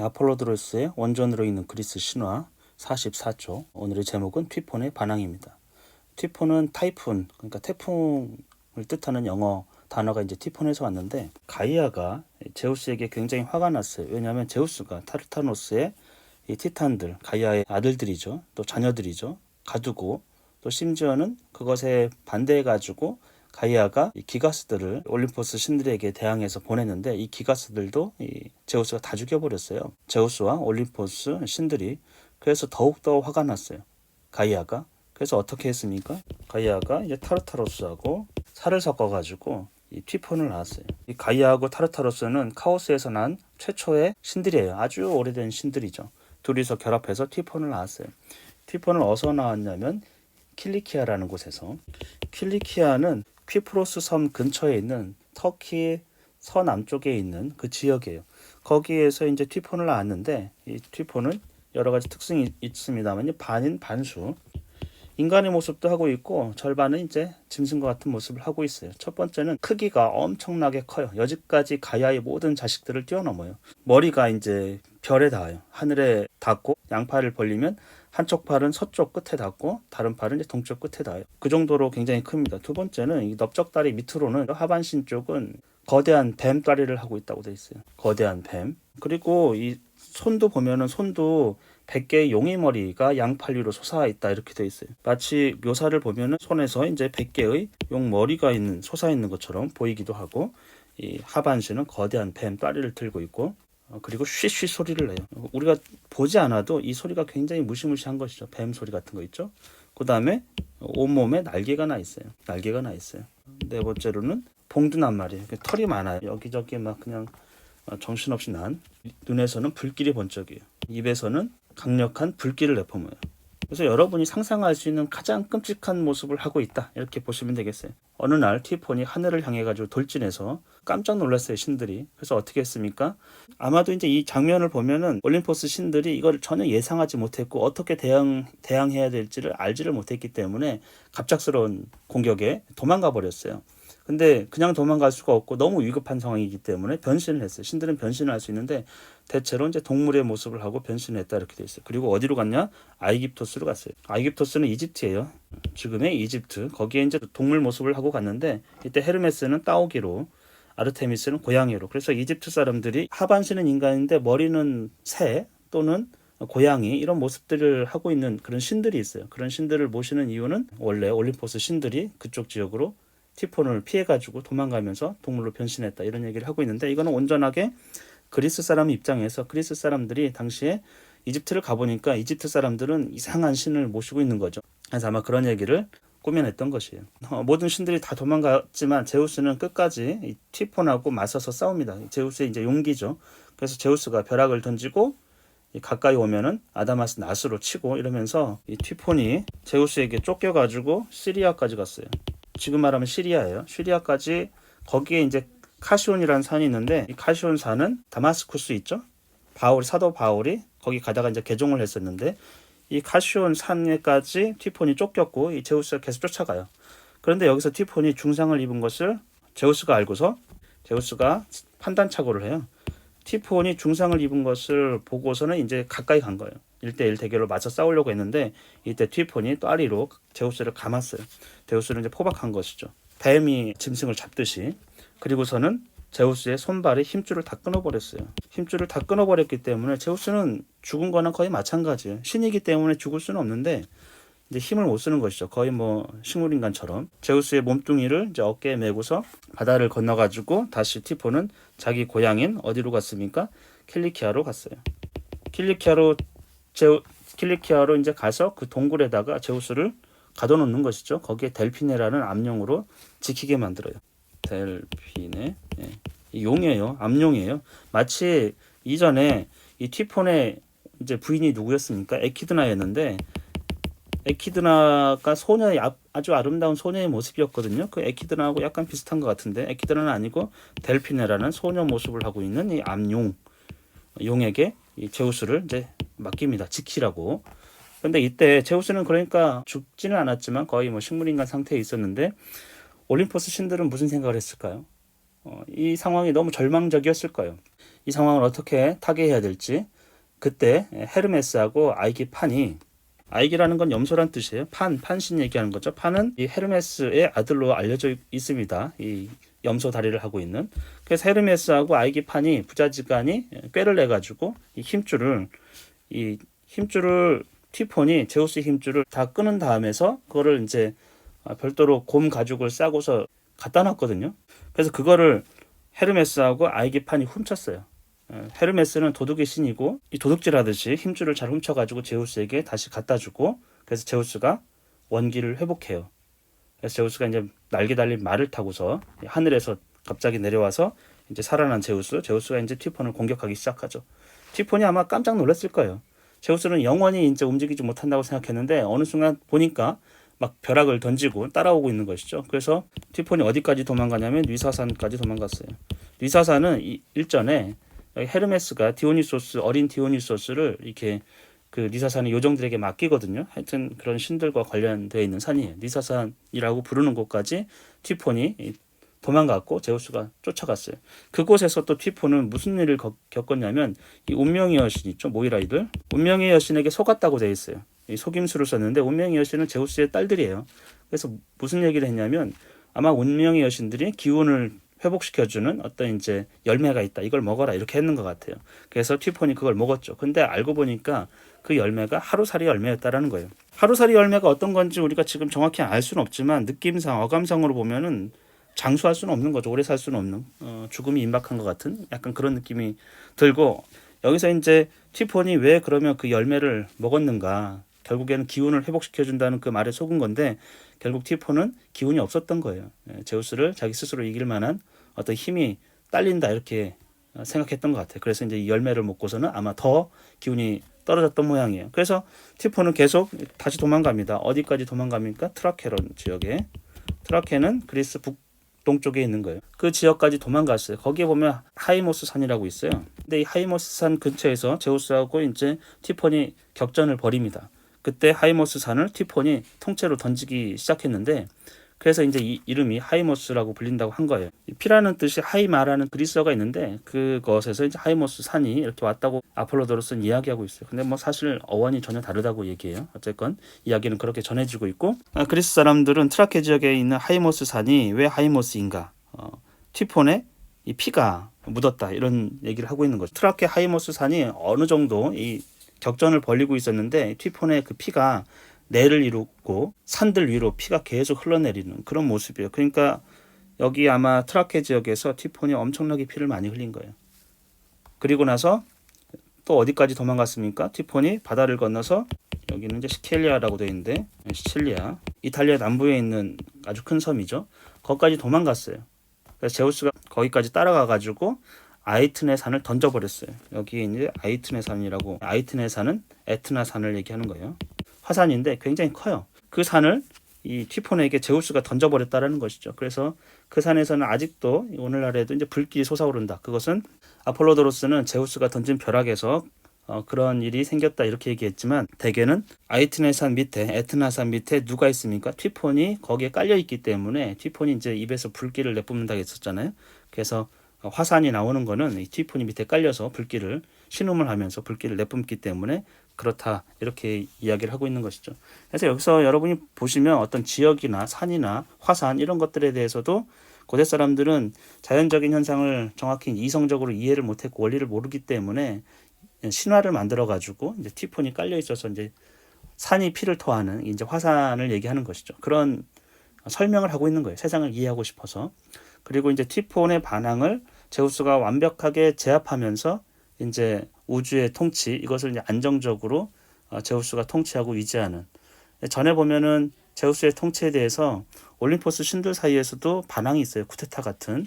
네, 아폴로드로스의 원전으로 있는 그리스 신화 44조. 오늘의 제목은 튀폰의 반항입니다. 튀폰은 타이푼, 그러니까 태풍을 뜻하는 영어 단어가 이제 티폰에서 왔는데 가이아가 제우스에게 굉장히 화가 났어요. 왜냐하면 제우스가 타르타노스의 이 티탄들, 가이아의 아들들이죠. 또 자녀들이죠. 가두고 또 심지어는 그것에 반대해 가지고 가이아가 이 기가스들을 올림포스 신들에게 대항해서 보냈는데 이 기가스들도 이 제우스가 다 죽여버렸어요. 제우스와 올림포스 신들이 그래서 더욱더 화가 났어요. 가이아가 그래서 어떻게 했습니까? 가이아가 이제 타르타로스하고 살을 섞어가지고 이 티폰을 낳았어요. 이 가이아하고 타르타로스는 카오스에서 난 최초의 신들이에요. 아주 오래된 신들이죠. 둘이서 결합해서 티폰을 낳았어요. 티폰을 어디서 낳았냐면 킬리키아라는 곳에서 킬리키아는 퀴프로스 섬 근처에 있는 터키 서남쪽에 있는 그 지역이에요. 거기에서 이제 티폰을 낳았는데 이 티폰은 여러 가지 특징이 있습니다만 반인 반수 인간의 모습도 하고 있고 절반은 이제 짐승과 같은 모습을 하고 있어요. 첫 번째는 크기가 엄청나게 커요. 여지까지 가야의 모든 자식들을 뛰어넘어요. 머리가 이제 별에 닿아요. 하늘에 닿고 양팔을 벌리면 한쪽 팔은 서쪽 끝에 닿고 다른 팔은 이제 동쪽 끝에 닿아요. 그 정도로 굉장히 큽니다. 두 번째는 이 넓적다리 밑으로는 하반신 쪽은 거대한 뱀 다리를 하고 있다고 돼 있어요. 거대한 뱀. 그리고 이 손도 보면은 손도 100개의 용의 머리가 양팔 위로 솟아 있다 이렇게 돼 있어요. 마치 묘사를 보면은 손에서 이제 100개의 용 머리가 있는 솟아 있는 것처럼 보이기도 하고 이 하반신은 거대한 뱀 다리를 들고 있고 어, 그리고 쉬쉬 소리를 내요. 우리가 보지 않아도 이 소리가 굉장히 무시무시한 것이죠. 뱀 소리 같은 거 있죠. 그 다음에 온몸에 날개가 나 있어요. 날개가 나 있어요. 네 번째로는 봉두난 말이에요. 털이 많아요. 여기저기 막 그냥 어, 정신없이 난 눈에서는 불길이 번쩍이에요. 입에서는 강력한 불길을 내뿜어요. 그래서 여러분이 상상할 수 있는 가장 끔찍한 모습을 하고 있다 이렇게 보시면 되겠어요. 어느 날 티폰이 하늘을 향해 가지고 돌진해서 깜짝 놀랐어요 신들이. 그래서 어떻게 했습니까? 아마도 이제 이 장면을 보면은 올림포스 신들이 이걸 전혀 예상하지 못했고 어떻게 대응 대항해야 될지를 알지를 못했기 때문에 갑작스러운 공격에 도망가 버렸어요. 근데 그냥 도망갈 수가 없고 너무 위급한 상황이기 때문에 변신을 했어요. 신들은 변신을 할 수 있는데 대체로 이제 동물의 모습을 하고 변신을 했다 이렇게 돼 있어요. 그리고 어디로 갔냐? 아이깁토스로 갔어요. 아이깁토스는 이집트예요. 지금의 이집트. 거기에 이제 동물 모습을 하고 갔는데 이때 헤르메스는 따오기로 아르테미스는 고양이로. 그래서 이집트 사람들이 하반신은 인간인데 머리는 새 또는 고양이 이런 모습들을 하고 있는 그런 신들이 있어요. 그런 신들을 모시는 이유는 원래 올림포스 신들이 그쪽 지역으로 티폰을 피해가지고 도망가면서 동물로 변신했다 이런 얘기를 하고 있는데 이거는 온전하게 그리스 사람 입장에서 그리스 사람들이 당시에 이집트를 가보니까 이집트 사람들은 이상한 신을 모시고 있는 거죠. 그래서 아마 그런 얘기를 꾸며냈던 것이에요. 어, 모든 신들이 다 도망갔지만 제우스는 끝까지 이 티폰하고 맞서서 싸웁니다. 제우스의 이제 용기죠. 그래서 제우스가 벼락을 던지고 가까이 오면은 아다마스 낫으로 치고 이러면서 이 티폰이 제우스에게 쫓겨가지고 시리아까지 갔어요. 지금 말하면 시리아예요. 시리아까지 거기에 이제 카시온이라는 산이 있는데 이 카시온 산은 다마스쿠스 있죠? 바울 사도 바울이 거기 가다가 이제 개종을 했었는데 이 카시온 산에까지 티폰이 쫓겼고 이 제우스가 계속 쫓아가요. 그런데 여기서 티폰이 중상을 입은 것을 제우스가 알고서 제우스가 판단착오를 해요. 티폰이 중상을 입은 것을 보고서는 이제 가까이 간 거예요. 1대1 대결로 맞서 싸우려고 했는데 이때 티폰이 또아리로 제우스를 감았어요. 제우스를 이제 포박한 것이죠. 뱀이 짐승을 잡듯이 그리고서는 제우스의 손발에 힘줄을 다 끊어버렸어요. 힘줄을 다 끊어버렸기 때문에 제우스는 죽은 거는 거의 마찬가지예요. 신이기 때문에 죽을 수는 없는데 이제 힘을 못 쓰는 것이죠. 거의 뭐 식물인간처럼 제우스의 몸뚱이를 이제 어깨에 메고서 바다를 건너가지고 다시 티포는 자기 고향인 어디로 갔습니까? 킬리키아로 갔어요. 킬리키아로 제우 킬리키아로 이제 가서 그 동굴에다가 제우스를 가둬놓는 것이죠. 거기에 델피네라는 암용으로 지키게 만들어요. 델피네 예. 이 용이에요. 암용이에요. 마치 이전에 이 티폰의 이제 부인이 누구였습니까? 에키드나였는데 에키드나가 소녀의 아주 아름다운 소녀의 모습이었거든요. 그 에키드나하고 약간 비슷한 것 같은데 에키드나는 아니고 델피네라는 소녀 모습을 하고 있는 이 암용 용에게 이 제우스를 이제 맡깁니다. 지키라고. 근데 이때 제우스는 그러니까 죽지는 않았지만 거의 뭐 식물인간 상태에 있었는데 올림포스 신들은 무슨 생각을 했을까요? 어, 이 상황이 너무 절망적이었을 거예요. 이 상황을 어떻게 타개해야 될지 그때 헤르메스하고 아이기 판이 아이기라는 건 염소란 뜻이에요. 판, 판신 얘기하는 거죠. 판은 이 헤르메스의 아들로 알려져 있습니다. 이 염소 다리를 하고 있는. 그래서 헤르메스하고 아이기 판이 부자지간이 꾀를 내 가지고 이 힘줄을 이 힘줄을 티폰이 제우스 힘줄을 다 끊은 다음에서 그거를 이제 별도로 곰 가죽을 싸고서 갖다 놨거든요. 그래서 그거를 헤르메스하고 아이기판이 훔쳤어요. 예, 헤르메스는 도둑의 신이고 이 도둑질하듯이 힘줄을 잘 훔쳐가지고 제우스에게 다시 갖다 주고 그래서 제우스가 원기를 회복해요. 그래서 제우스가 이제 날개 달린 말을 타고서 하늘에서 갑자기 내려와서 이제 살아난 제우스, 제우스가 이제 티폰을 공격하기 시작하죠. 티폰이 아마 깜짝 놀랐을 거예요. 제우스는 영원히 이제 움직이지 못한다고 생각했는데 어느 순간 보니까 막 벼락을 던지고 따라오고 있는 것이죠. 그래서 티폰이 어디까지 도망가냐면 리사산까지 도망갔어요. 리사산은 이- 일전에 헤르메스가 디오니소스 어린 디오니소스를 이렇게 그 리사산의 요정들에게 맡기거든요. 하여튼 그런 신들과 관련되어 있는 산이에요. 리사산이라고 부르는 곳까지 티폰이 이- 도망갔고 제우스가 쫓아갔어요. 그곳에서 또 티폰은 무슨 일을 겪- 겪었냐면 이 운명의 여신 있죠 모이라이들 운명의 여신에게 속았다고 돼 있어요. 이 속임수를 썼는데 운명의 여신은 제우스의 딸들이에요. 그래서 무슨 얘기를 했냐면 아마 운명의 여신들이 기운을 회복시켜주는 어떤 이제 열매가 있다. 이걸 먹어라 이렇게 했는 것 같아요. 그래서 티폰이 그걸 먹었죠. 근데 알고 보니까 그 열매가 하루살이 열매였다라는 거예요. 하루살이 열매가 어떤 건지 우리가 지금 정확히 알 수는 없지만 느낌상 어감상으로 보면은 장수할 수는 없는 거죠. 오래 살 수는 없는 어, 죽음이 임박한 것 같은 약간 그런 느낌이 들고 여기서 이제 티폰이 왜 그러면 그 열매를 먹었는가? 결국에는 기운을 회복시켜 준다는 그 말에 속은 건데 결국 티폰은 기운이 없었던 거예요. 예, 제우스를 자기 스스로 이길 만한 어떤 힘이 딸린다 이렇게 어, 생각했던 것 같아요. 그래서 이제 이 열매를 먹고서는 아마 더 기운이 떨어졌던 모양이에요. 그래서 티폰은 계속 다시 도망갑니다. 어디까지 도망갑니까? 트라케론 지역에. 트라케는 그리스 북동쪽에 있는 거예요. 그 지역까지 도망갔어요. 거기에 보면 하이모스 산이라고 있어요. 근데 이 하이모스 산 근처에서 제우스하고 이제 티폰이 격전을 벌입니다. 그때 하이모스 산을 티폰이 통째로 던지기 시작했는데 그래서 이제 이 이름이 하이모스라고 불린다고 한 거예요. 이 피라는 뜻이 하이마라는 그리스어가 있는데 그것에서 이제 하이모스 산이 이렇게 왔다고 아폴로도로스는 이야기하고 있어요. 근데 뭐 사실 어원이 전혀 다르다고 얘기해요. 어쨌건 이야기는 그렇게 전해지고 있고 아, 그리스 사람들은 트라케 지역에 있는 하이모스 산이 왜 하이모스인가? 어, 티폰의 이 피가 묻었다 이런 얘기를 하고 있는 거죠. 트라케 하이모스 산이 어느 정도 이 격전을 벌리고 있었는데 티폰의 그 피가 내를 이루고 산들 위로 피가 계속 흘러내리는 그런 모습이에요. 그러니까 여기 아마 트라케 지역에서 티폰이 엄청나게 피를 많이 흘린 거예요. 그리고 나서 또 어디까지 도망갔습니까? 티폰이 바다를 건너서 여기는 이제 시켈리아라고 되어 있는데 시칠리아 이탈리아 남부에 있는 아주 큰 섬이죠. 거기까지 도망갔어요. 그래서 제우스가 거기까지 따라가 가지고 아이트네 산을 던져버렸어요. 여기에 이제 아이트네 산이라고 아이트네 산은 에트나 산을 얘기하는 거예요. 화산인데 굉장히 커요. 그 산을 이 티폰에게 제우스가 던져버렸다라는 것이죠. 그래서 그 산에서는 아직도 오늘날에도 이제 불길이 솟아오른다. 그것은 아폴로도로스는 제우스가 던진 벼락에서 어, 그런 일이 생겼다 이렇게 얘기했지만 대개는 아이트네산 밑에 에트나산 밑에 누가 있습니까? 티폰이 거기에 깔려 있기 때문에 티폰이 이제 입에서 불길을 내뿜는다 했었잖아요. 그래서 화산이 나오는 거는 이 티폰이 밑에 깔려서 불길을 신음을 하면서 불길을 내뿜기 때문에 그렇다 이렇게 이야기를 하고 있는 것이죠. 그래서 여기서 여러분이 보시면 어떤 지역이나 산이나 화산 이런 것들에 대해서도 고대 사람들은 자연적인 현상을 정확히 이성적으로 이해를 못했고 원리를 모르기 때문에 신화를 만들어 가지고 이제 티폰이 깔려 있어서 이제 산이 피를 토하는 이제 화산을 얘기하는 것이죠. 그런 설명을 하고 있는 거예요. 세상을 이해하고 싶어서. 그리고 이제 티폰의 반항을 제우스가 완벽하게 제압하면서 이제 우주의 통치 이것을 이제 안정적으로 어, 제우스가 통치하고 유지하는 전에 보면은 제우스의 통치에 대해서 올림포스 신들 사이에서도 반항이 있어요. 쿠데타 같은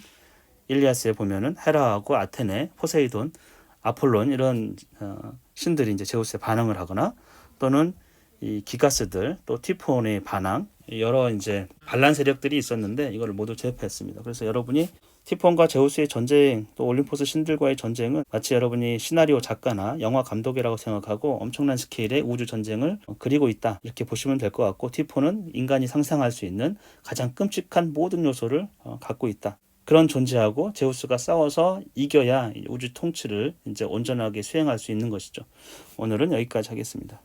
일리아스에 보면은 헤라하고 아테네, 포세이돈, 아폴론 이런 어, 신들이 이제 제우스에 반항을 하거나 또는 이 기가스들 또 티폰의 반항 여러 이제 반란 세력들이 있었는데 이걸 모두 제압했습니다. 그래서 여러분이 티폰과 제우스의 전쟁 또 올림포스 신들과의 전쟁은 마치 여러분이 시나리오 작가나 영화 감독이라고 생각하고 엄청난 스케일의 우주 전쟁을 그리고 있다 이렇게 보시면 될 것 같고 티폰은 인간이 상상할 수 있는 가장 끔찍한 모든 요소를 어, 갖고 있다 그런 존재하고 제우스가 싸워서 이겨야 이 우주 통치를 이제 온전하게 수행할 수 있는 것이죠. 오늘은 여기까지 하겠습니다.